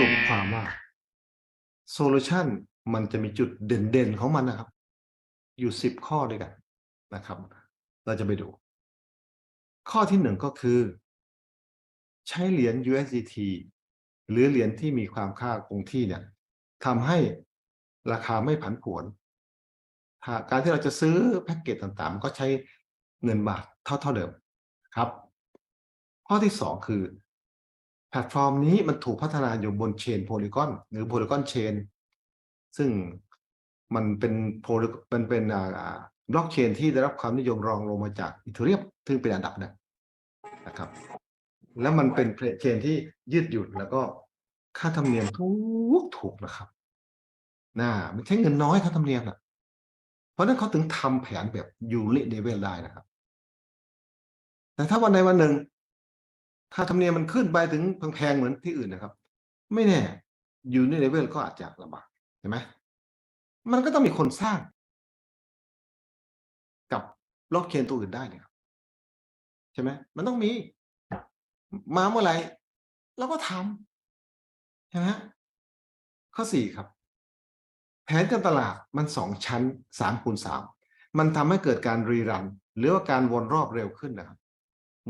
รุปความว่าโซลูชันมันจะมีจุดเด่นๆของมันนะครับ อยู่สิบข้อด้วยกันนะครับ เราจะไปดู ข้อที่หนึ่งก็คือ ใช้เหรียญ USDT หรือเหรียญที่มีความค่าคงที่เนี่ยทำให้ราคาไม่ผันผวนาการที่เราจะซื้อแพ็กเกจต่างๆ ก็ใช้เงินบาทเท่าๆเดิมครับ ข้อที่สองคือ แพลตฟอร์มนี้มันถูกพัฒนาอยู่บนเชนโพลีกอนหรือโพลีกอนเชนซึ่งมันเป็นโพลีเป็นเป็นบล็อกเชนที่ได้รับความนิยมรองลงมาจากอีเทเรียมซึ่งเป็นอันดับหนึ่งนะครับ แล้วมันเป็นเชนที่ยืดหยุ่นแล้วก็ค่าธรรมเนียมถูกถูกนะครับน่ามันใช้เงินน้อยค่าธรรมเนียมอะเพราะนั้นเขาถึงทำแผนแบบยูริเลเวลได้นะครับ แต่ถ้าวันใดวันหนึ่ง ถ้าธรรมเนียมมันขึ้นไปถึงแพงๆเหมือนที่อื่นนะครับ ไม่แน่ อยู่ในเลเวลก็อาจจะลำบากเห็นไหมมันก็ต้องมีคนสร้าง กับบล็อกเชนตัวอื่นได้เนี่ยใช่ไหมมันต้องมี มาเมื่อไหร่เราก็ทำใช่ไหมข้อสี่ครับ แผนการตลาดมันสองชั้นสามคูณสามมันทำให้เกิดการรีรัน หรือว่าการวนรอบเร็วขึ้นนะครับ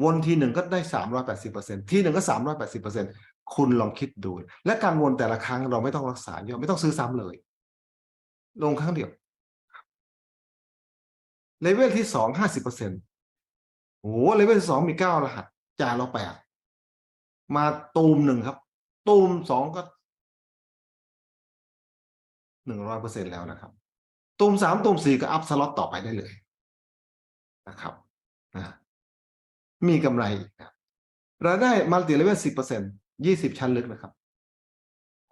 วนทีหนึ่งก็ได้สามร้อยแปดสิบเปอร์เซ็นทีหนึ่งก็สามร้อยแปดสิบเปอร์เซ็นคุณลองคิดดู และการวนแต่ละครั้งเราไม่ต้องรักษาเยอดไม่ต้องซื้อซ้ำเลย ลงครั้งเดียวเลเวลที่สองห้าสิบเปอร์เซ็นต์โอ้เลเวลสองมีเก้ารหัสจ่ายเราแปดมาตูมหนึ่งครับ ตูมสองก็หนึ่งร้อยเปอร์เซ็นแล้วนะครับ ตูมสามตูมสี่ก็อัพสล็อตต่อไปได้เลยนะครับนะ มีกำไรอีกนะรายได้มัลติเลเวลสิบเปอร์เซ็นต์ยี่สิบชั้นลึกนะครับ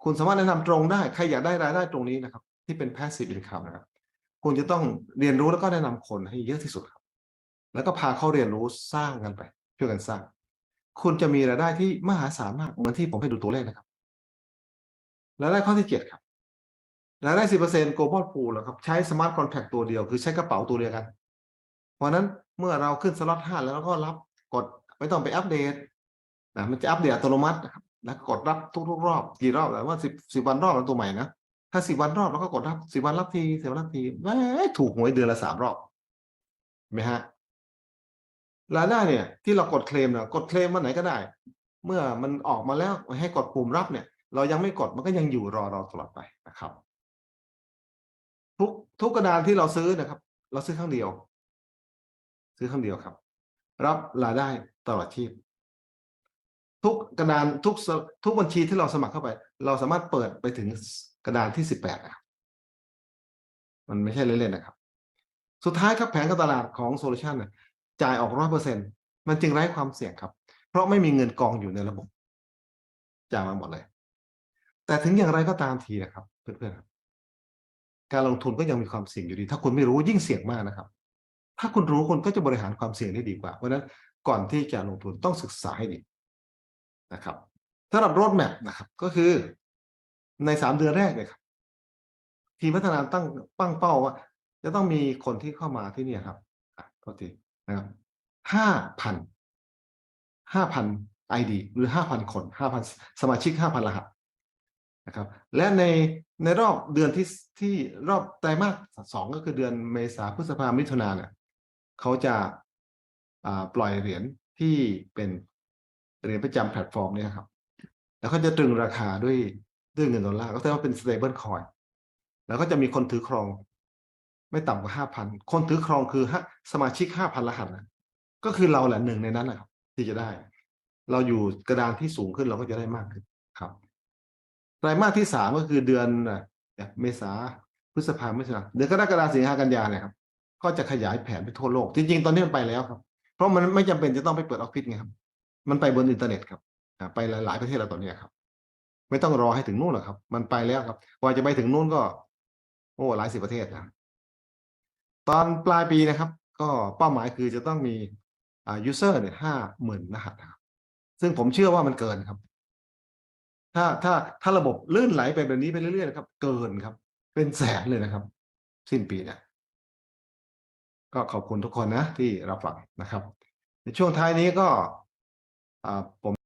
คุณสามารถแนะนำตรงได้ ใครอยากได้รายได้ตรงนี้นะครับ ที่เป็น passive income นะครับ คุณจะต้องเรียนรู้แล้วก็แนะนำคนให้เยอะที่สุดครับ แล้วก็พาเขาเรียนรู้สร้างกันไปช่วยกันสร้าง คุณจะมีรายได้ที่มหาศาลมากเหมือนที่ผมให้ดูตัวเลขนะครับรายได้ข้อที่เจ็ดครับรายได้สิบเปอร์เซ็นต์ global pool แล้วครับ ใช้ smart contract ตัวเดียว คือใช้กระเป๋าตัวเดียวกัน เพราะฉะนั้นเมื่อเราขึ้นสล็อตห้าแล้วก็รับ กดไม่ต้องไปอัปเดตนะมันจะอัปเดตอัตโนมัตินะครับแล้วกดรับทุกๆรอบกี่รอบแต่ว่าสิบสิบวันรอบแล้วตัวใหม่นะถ้าสิบวันรอบเราก็กดรับสิบวันรับทีสิบวันรับทีแหม่ถูกหวยเดือนละสามรอบไหมฮะรายได้เนี่ยที่เรากดเคลมเนี่ยกดเคลมวันไหนก็ได้ เมื่อมันออกมาแล้วให้กดปุ่มรับเนี่ย เรายังไม่กดมันก็ยังอยู่รอเราตลอดไปนะครับ ทุกทุกกระดานที่เราซื้อนะครับ เราซื้อครั้งเดียว ซื้อครั้งเดียวครับ รับรายได้ตลอดชีพ ทุกกระดานทุกทุกบัญชีที่เราสมัครเข้าไป เราสามารถเปิดไปถึงกระดานที่สิบแปดนะมันไม่ใช่เล่นๆนะครับ สุดท้ายครับแผนการตลาดของโซลูชันจ่ายออกร้อยเปอร์เซ็นมันจึงไร้ความเสี่ยงครับ เพราะไม่มีเงินกองอยู่ในระบบจ่ายมาหมดเลย แต่ถึงอย่างไรก็ตามทีนะครับ เพื่อนๆการลงทุนก็ยังมีความเสี่ยงอยู่ดี ถ้าคุณไม่รู้ยิ่งเสี่ยงมากนะครับ ถ้าคุณรู้คุณก็จะบริหารความเสี่ยงได้ดีกว่า เพราะฉะนั้นก่อนที่จะลงทุนต้องศึกษาให้ดีนะครับสำหรับรถแมพนะครับ ก็คือในสามเดือนแรกเลยครับ ทีมพัฒนาตั้งปั้งเป้าว่า จะต้องมีคนที่เข้ามาที่นี่ครับโทษทีนะครับห้าพันห้าพันไอดีหรือห้าพันคนห้าพันสมาชิกห้าพันรหัสนะครับ และในในรอบเดือนที่ที่รอบไตรมาสสองก็คือเดือนเมษาพฤษภามิถุนาเนี่ย เขาจะาปล่อยเหรียญที่เป็นเหรียญประจำแพลตฟอร์มเนี่ยครับ แล้วก็จะตรึงราคาด้วยด้วยเงินดอลลาร์ก็แสดงว่าเป็น stable coin แล้วก็จะมีคนถือครอง ไม่ต่ำกว่าห้าพันคนถือครองคือสมาชิกห้าพันรหัสนะก็คือเราแหละหนึ่งในนั้นนะครับ ที่จะได้ เราอยู่กระดานที่สูงขึ้นเราก็จะได้มากขึ้นครับไตรมาสที่สามก็คือเดือนเมษาพฤษภาไม่ใช่เดือนกรกฎาคมสิงหากันยาเนี่ยครับ ก็จะขยายแผนไปทั่วโลก จริง ๆ ตอนนี้มันไปแล้วครับ เพราะมันไม่จำเป็นจะต้องไปเปิดออฟฟิศไงครับ มันไปบนอินเทอร์เน็ตครับไปหลาย ๆ ประเทศแล้วตอนนี้ครับ ไม่ต้องรอให้ถึงนู่นหรอกครับ มันไปแล้วครับกว่าจะไปถึงนู่นก็ โอ้หลายสิบประเทศนะตอนปลายปีนะครับ ก็เป้าหมายคือจะต้องมีอ่า user เนี่ยห้าหมื่นรหัสนะครับซึ่งผมเชื่อว่ามันเกินครับ ถ้าถ้าถ้าระบบลื่นไหลไปแบบนี้ไปเรื่อยๆนะครับ เกินครับ เป็นแสนเลยนะครับ สิ้นปีเนี่ย ก็ขอบคุณทุกคนนะที่รับฟังนะครับ ในช่วงท้ายนี้ก็ผม